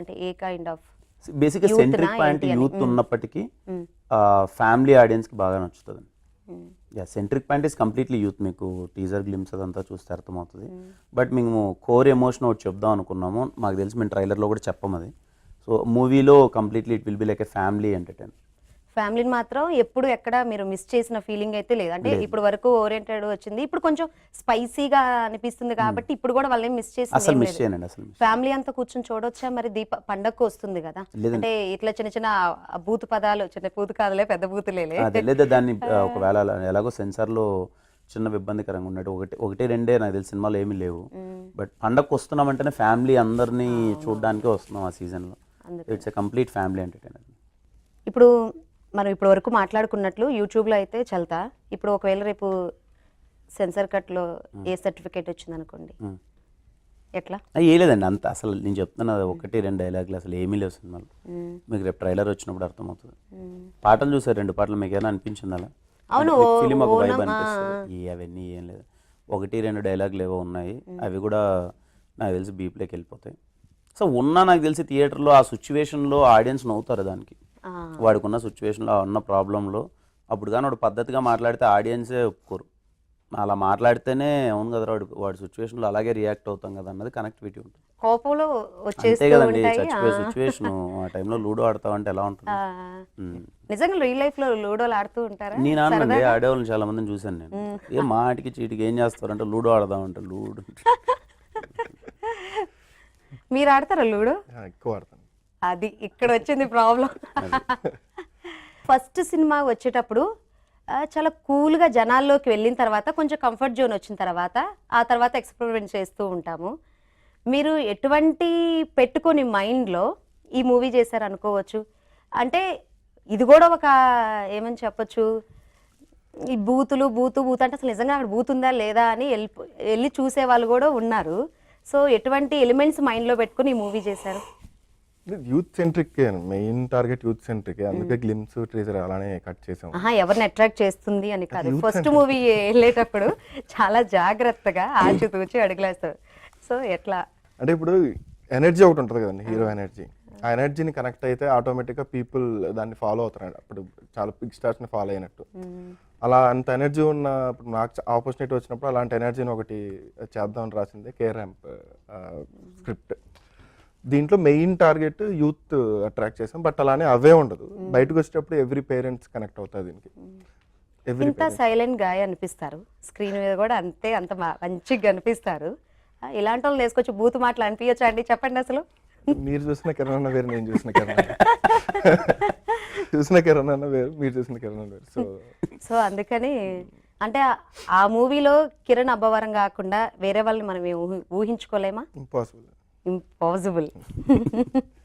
అంటే a kind of Youth centric point? Youth. ఉన్నప్పటికీ family ఆడియన్స్కి బాగా నచ్చుతుంది. Yeah centric point is completely youth మీకు టీజర్ గ్లిమ్స్ అదంతా చూస్తే అర్థమవుతుంది. బట్ మేము కోర్ ఎమోషన్ ఒకటి చెప్దాం అనుకున్నాము. మాకు తెలిసి మేము ట్రైలర్లో కూడా చెప్పం అది సో మూవీలో completely it will be like a family entertain ఫ్యామిలీని మాత్రం ఎప్పుడు ఎక్కడ మీరు మిస్ చేసిన ఫీలింగ్ అయితే లేదు. అంటే. ఇప్పుడు వరకు ఓరియంటెడ్ వచ్చింది. ఇప్పుడు కొంచెం స్పైసీగా అనిపిస్తుంది కాబట్టి ఇప్పుడు కూడా వాళ్ళని మిస్ అసలు చేసింది మిస్ చేయనండి అసలు ఫ్యామిలీ అంతా కూర్చొని చూడొచ్చా? మరి దీప పండగకు వస్తుంది కదా. అంటే ఇట్లా చిన్న చిన్న బూతు పదాలు చిన్న బూతు కాదులే పెద్ద బూతులేలే అదే లేదా దాన్ని ఒకవేళ ఎలాగో సెన్సార్లో చిన్న ఇబ్బందికరంగా ఉన్నట్టు ఒకటి ఒకటి రెండే నాకు తెలిసి సినిమాలు ఏమీ లేవు. బట్ పండగకు వస్తున్నామంటేనే ఫ్యామిలీ అందరినీ చూడడానికే వస్తున్నాం ఆ సీజన్లో. It's a complete family entertainer. ఇప్పుడు మనం ఇప్పటి వరకు మాట్లాడుకున్నట్లు యూట్యూబ్లో అయితే చల్తా. ఇప్పుడు ఒకవేళ రేపు సెన్సర్ కట్లో ఏ సర్టిఫికేట్ వచ్చింది అనుకోండి ఎట్లా? ఏ లేదండి అంత. అసలు నేను చెప్తున్నా కదా, ఒకటి రెండు డైలాగులు అసలు ఏమీ లేవు సినిమాలు. మీకు రేపు ట్రైలర్ వచ్చినప్పుడు అర్థమవుతుంది. పాటలు చూసారు రెండు పాటలు మీకు ఏమైనా అనిపించింది అలా? అవును, ఫిలిం ఒక వైబ్ అనిపిస్తుంది. అవన్నీ ఏం లేదు. ఒకటి రెండు డైలాగులు ఏవో ఉన్నాయి. అవి కూడా నాకు తెలిసి బీప్లోకి వెళ్ళిపోతాయి. సో ఉన్నా నాకు తెలిసి థియేటర్లో ఆ సిచ్యువేషన్లో ఆడియన్స్ నవ్వుతారు దానికి. ఆ, వాడికి ఉన్న సిచ్యువేషన్లో ఉన్న ప్రాబ్లంలో అప్పుడు కానీ వాడు పద్ధతిగా మాట్లాడితే ఆడియన్సే ఒప్పుకోరు. అలా మాట్లాడితేనే అవును కదా వాడు వాడి సిచ్యువేషన్లో అలాగే రియాక్ట్ అవుతాం కదా అన్నది కనెక్టివిటీ ఉంటుంది. కోపంలో అంతే వచ్చేస్తూ కదండి ఉంటాయి. చచ్చిపోయే ఆ. సిచ్యువేషన్. ఆ టైంలో లూడో ఆడతావంటే ఎలా ఉంటుంది. నిజంగా రియల్ లైఫ్లో లూడోలు ఆడుతూ ఉంటారా? నేను సరదాగా? ఆడేవాళ్ళని చాలా మందిని చూశాను నేను. ఏ మాటికి చీటికి ఏం చేస్తారంటే లూడో ఆడదామంటే లూడో. మీరు ఆడతారా లూడో? ఎక్కువ ఆడతాను. అది ఇక్కడ వచ్చింది ప్రాబ్లం. ఫస్ట్ సినిమా వచ్చేటప్పుడు చాలా కూల్గా జనాల్లోకి వెళ్ళిన తర్వాత కొంచెం కంఫర్ట్ జోన్ వచ్చిన తర్వాత ఆ తర్వాత ఎక్స్పెరిమెంట్ చేస్తూ ఉంటాము. మీరు ఎటువంటి పెట్టుకొని మైండ్లో ఈ మూవీ చేశారు అనుకోవచ్చు? అంటే ఇది కూడా ఒక ఏమని చెప్పొచ్చు? ఈ బూతులు బూతు బూతు అంటే అసలు నిజంగా అక్కడ బూతుందా లేదా అని వెళ్ళి వెళ్ళి చూసే వాళ్ళు కూడా ఉన్నారు. సో ఎటువంటి ఎలిమెంట్స్ మైండ్లో పెట్టుకొని ఈ మూవీ చేశారు? Youth centric main target youth centric అందుకే గ్లిమ్స్ ట్రీజర్ అలానే కట్ చేసాం ఆహా ఎవరిని అట్రాక్ట్ చేస్తుంది అని కాదు. ఫస్ట్ మూవీ వెళ్ళేటప్పుడు చాలా జాగ్రత్తగా ఆచితూచి అడుగులేస్తారు. సో ఎట్లా? అంటే ఇప్పుడు ఎనర్జీ ఒకటి ఉంటుంది కదండి హీరో ఎనర్జీ ఆ ఎనర్జీని కనెక్ట్ అయితే ఆటోమేటిక్గా పీపుల్ దాన్ని ఫాలో అవుతారు అప్పుడు చాలా బిగ్ స్టార్స్ని ఫాలో అయినట్టు. అలా అంత ఎనర్జీ ఉన్న ఇప్పుడు నాకు ఆపర్చునిటీ వచ్చినప్పుడు అలాంటి ఎనర్జీని ఒకటి చేద్దామని రాసింది కే ర్యాంప్ స్క్రిప్ట్ దీంట్లో మెయిన్ టార్గెట్ యూత్ అట్రాక్ట్ చేసాం. బట్ అలానే అవే ఉండదు. బయటకు వచ్చేటప్పుడు ఎవ్రీ పేరెంట్స్ కనెక్ట్ అవుతుంది దీనికి. ఇంత సైలెంట్గా అనిపిస్తారు. స్క్రీన్ మీద కూడా అంతే అంత మంచిగా కనిపిస్తారు ఆ, ఇలాంటి వాళ్ళు తీసుకొచ్చి బూత్ మాటలు అనిపించచ్చా అండి? చెప్పండి అసలు. మీరు చూసిన కిరణ్ వేరు నేను చూసిన కిరణ్. చూసిన కిరణ్ అన్న వేరు మీరు చూసిన కిరణ్ వేరు సో సో అందుకని అంటే ఆ- మూవీలో కిరణ్ అబ్బవరం కాకుండా వేరే వాళ్ళని మనం ఊహించుకోలేమా? ఇంపాసిబుల్. ఇంపాసిబుల్